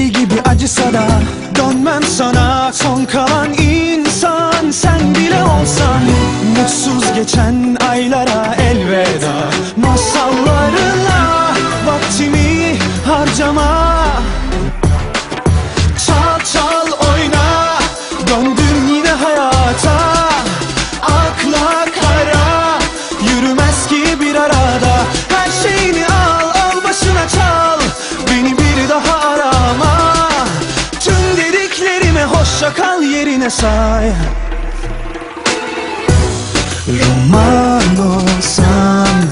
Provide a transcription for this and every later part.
Deli gibi acısa da dönmem sana Son kalan dediklerime hoşça kal yerine say. Roman olsan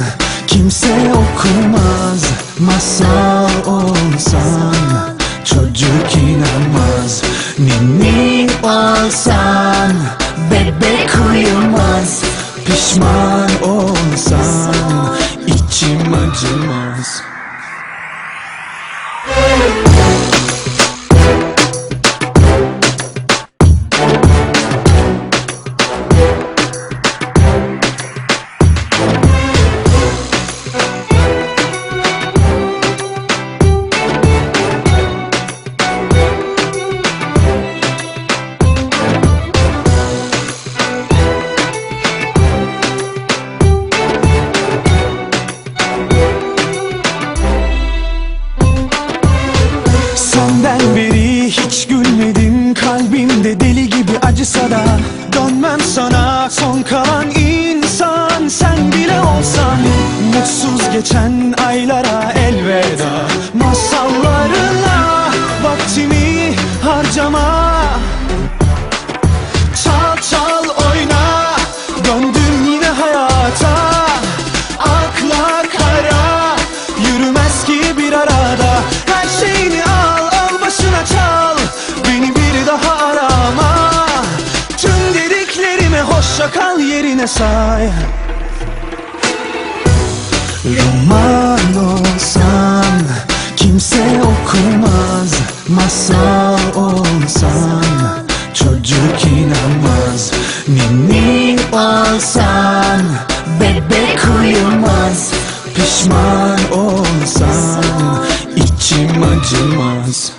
kimse okumaz. Masal olsan çocuk inanmaz. Ninni olsan bebek uyumaz. Pişman olsan içim acımaz Kalbimde deli gibi acısa da Dönmem sana. Son kalan insan Sen bile olsan. Mutsuz geçen dediklerime hoşça kal yerine say. Roman olsan kimse okumaz. Masal olsan çocuk inanmaz. Ninni olsan bebek uyumaz. Pişman olsan içim acımaz